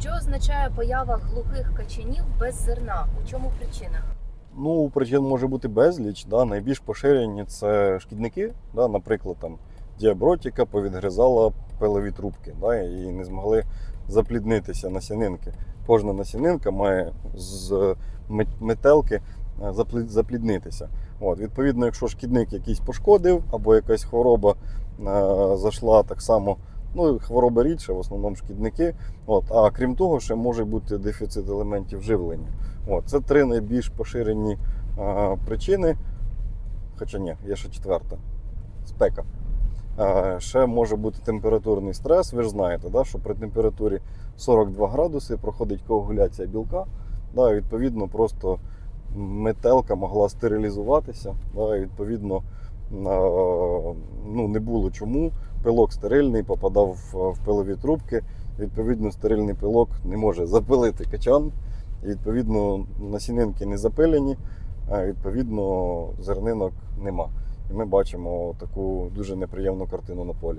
Що означає поява глухих качанів без зерна? У чому причина? Ну, причин може бути безліч. Да? Найбільш поширені це шкідники, да? наприклад, там діабротіка повідгризала пилові трубки да? і не змогли запліднитися насінинки. Кожна насінинка має з метелки е, запліднитися. От, відповідно, якщо шкідник якийсь пошкодив або якась хвороба е, зайшла так само. Ну, хвороба рідше, в основному шкідники. От, а крім того, ще може бути дефіцит елементів живлення. От, це три найбільш поширені е, причини. Хоча ні, є ще четверта спека. Е, ще може бути температурний стрес. Ви ж знаєте, да, що при температурі 42 градуси проходить коагуляція білка. Да, відповідно, просто метелка могла стерилізуватися. Да, відповідно, ну, не було чому. Пилок стерильний, попадав в- пилові трубки. Відповідно, стерильний пилок не може запилити качан. Відповідно, насінинки не запилені, а відповідно зернинок нема. І ми бачимо таку дуже неприємну картину на полі.